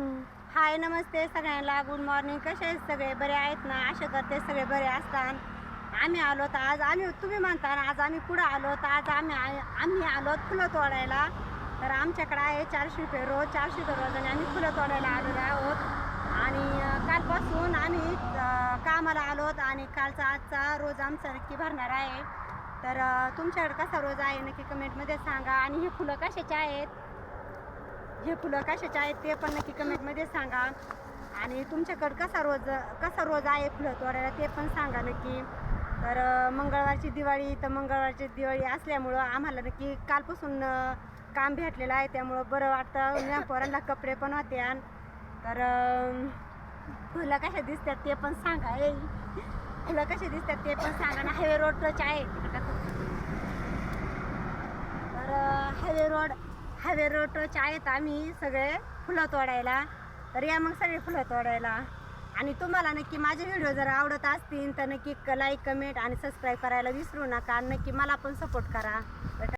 हाय नमस्ते सगळ्यांना. Good morning कसे आहेत सगळे? बरे आहेत ना? आशा करते सगळे बरे असतात. आम्ही आलो तर आज आम्ही तुम्ही म्हणता ना आज आम्ही कुठं आलो? तर आज आम्ही आ- आम्ही आलो फुलं तोडायला. तर आमच्याकडे आहे चारशे रुपये रोज चारशे रुपये रोज आणि आम्ही फुलं तोडायला आलेलो आहोत. आणि कालपासून आम्ही कामाला आलोत आणि कालचा आजचा रोज आमचा नक्की भरणार आहे. तर तुमच्याकडं तुमच्याकडे कसा रोज आहे? नक्की कमेंटमध्ये सांगा. आणि ही फुलं कशाची आहेत? हे फुलं कशाचे आहेत ते पण नक्की कमेंटमध्ये सांगा. आणि तुमच्याकडं कसा रोज कसा रोज आहे फुलं तोडायला ते पण सांगा नक्की. तर मंगळवारची दिवाळी तर मंगळवारची दिवाळी असल्यामुळं आम्हाला नक्की कालपासून काम भेटलेलं आहे. त्यामुळं बरं वाटतं. पोरांना कपडे पण होते. आणि तर फुलं कशा दिसतात ते पण सांगा. ए फुलं कसे दिसतात ते पण सांगा. ना हायवे रोड टच आहे तर हायवे रोड हायवे रोड आहेत आम्ही सगळे फुलं तोडायला. तर या मग सगळे फुलं तोडायला. आणि तुम्हाला नक्की माझे व्हिडिओ जर आवडत असतील तर नक्की लाईक कमेंट आणि सबस्क्राईब करायला विसरू नका. नक्की मला पण सपोर्ट करा.